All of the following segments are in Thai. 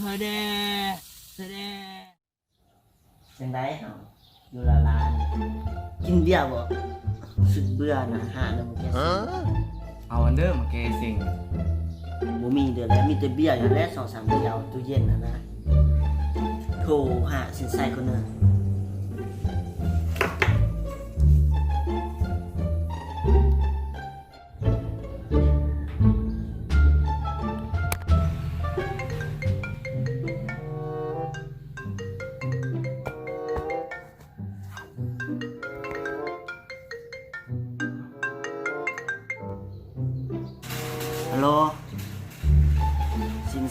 เฮเดเฮเดจังไดเฮาอยู่ละลานกินเบียร์บ่สุดเบื่อนะหาแล้วมันแกเอาอันเดอร์มาเกสิงบ่มีเดือนแล้วมีแต่เบียร์อยู่แล้วสองสามเดียวตู้เย็นนะนะโทรหาสินใส่คนหนึง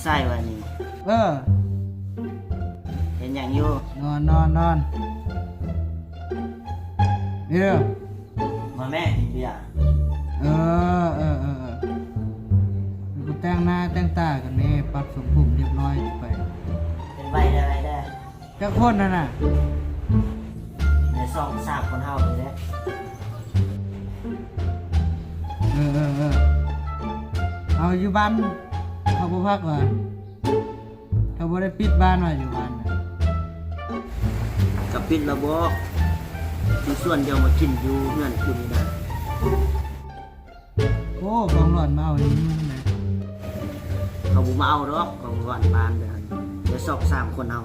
ใส่วันนี้ เออ เห็นอย่างอยู่นอนนอนนอนเดี๋ยวมาแม่กินเบียร์เออเออเออเออกูแต่งหน้าแต่งตากันนี่ปรับสมผมเรียบร้อยไปเป็นใบได้ไรได้จักคนนั่นน่ะในสองสามคนเฮาเลยแหละเออเออเออเอาอยู่บ้าน เขาบ่พักว่ะเขาบ่ได้ปิดบ้านไว้อยู่บ้านน่ะกับปิดระบบอยู่ส่วนเดียวมากินอยู่เงื่อนคุณนี่นะโอ้ของหลอนมาเอานี่มันไหนเขาบุมาเอาดอกของก่อนบานเดือนเดี๋ยวสองสามคนเฮา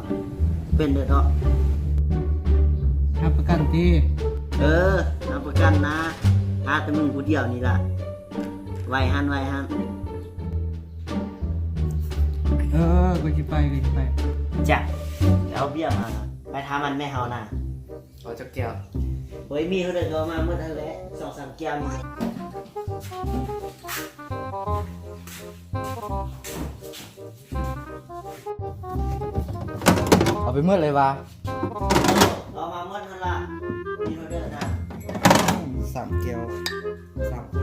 เป็นเด้อดอกรับประกันทีเออรับประกันนะหาแต่มึงผู้เดียวนี่ล่ะไวหันไวหัน ออเออกูสิไปกูสิไปจ้ะเดี๋ยวเบี้ยมาไปทามันแม่เฮานะเอาจักแก้วเฮ้ยมีเขาเดินเข้ามาเมื่อทันแล้วสองสามแก้วนี่เอาไปเมื่อเลยวะเอามาเมื่อทันละมีเขาเดินนะสามแก้วสาม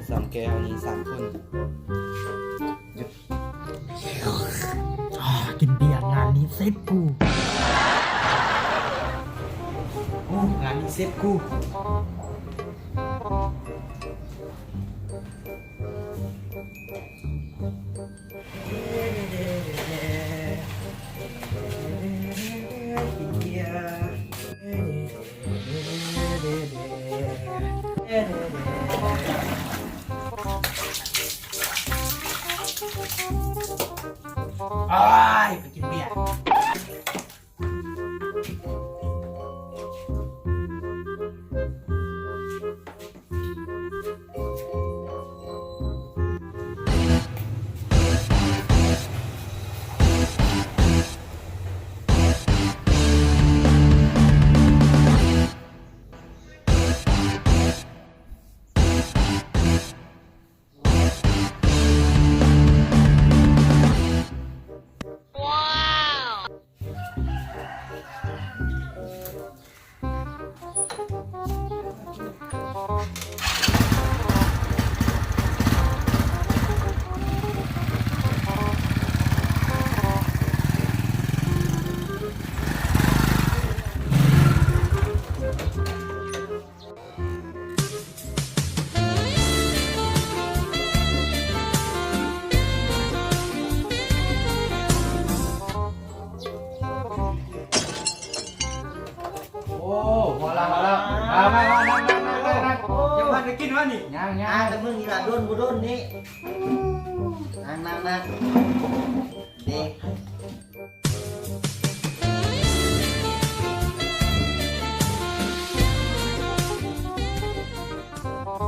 คนโอ้สามแก้วนี้สามคนกินเบียร์งานนี้เซ็ตกูโอ้งานนี้เซ็ตกู อ้ายไปกินเบียร์ มามามานั่งนั่งนั่งนั่งนั่งยังพันไปกินวะนี่ย่างย่าอ่างแต่มึงนี่ล่ะโดนบุโดนนี่นั่งนั่งนั่งเด็ก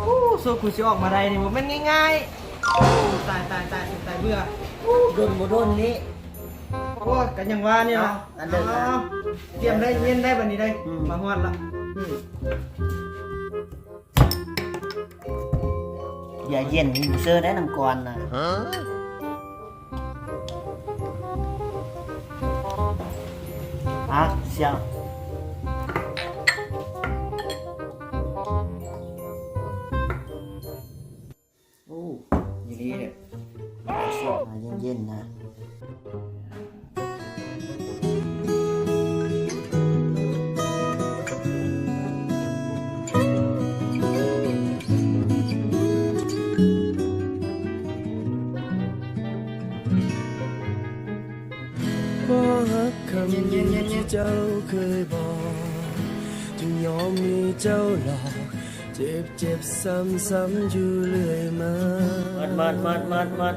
โอ้โซกูสิออกมาได้นี่มันง่ายๆโอ้ตายตายตายตายเบื่อโดนบุโดนนี่ โอ้กันยังว่านี่ล่ะเอาอันเดิมนะอาเตรียมได้เย็นได้บัดนี้ได้ อืม มาฮอดละอืมอย่าเย็นอยู่เซอร์ได้น้ำก่อนนะฮะเสียงโอ้อยู่นี่เนี่ยเสียงมาเย็นๆนะ เจ้าหลอกเจ็บเจ็บซ้ำซ้ำอยู่เรื่อยมามัดมัดมัดมัดมัด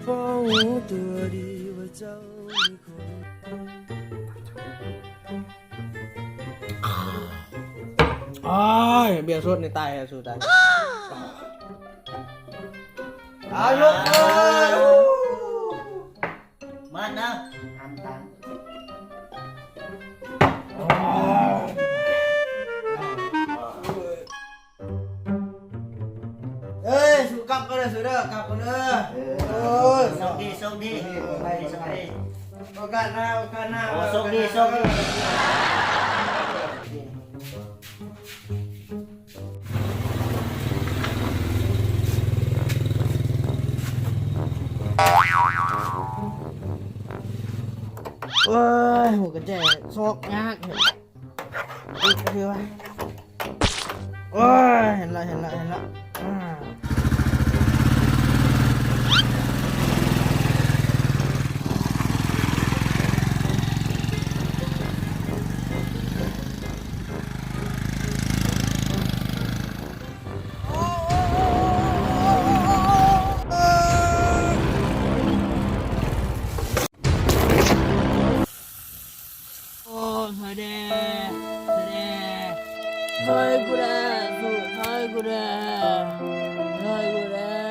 เพราะรู้ตัวดีว่าเจ้ามีคนอ้ายเบียร์สดในตายอะสุดตายเอาลูกเอ้ยมัดนะอันตันเสู้กลับก็ได้สู้เด้อกลับก็เด้อโอ้ยโชคดีโชคดีโชคดีโอกาสหน้าโอกาสหน้าโอ้โชคดีโชคดีเอ้ยหัวกระแจซอกยากเห็นอีกคือว่าโอ้ยเห็นละเห็นละเห็นละ Tigra, Hi, Tigra.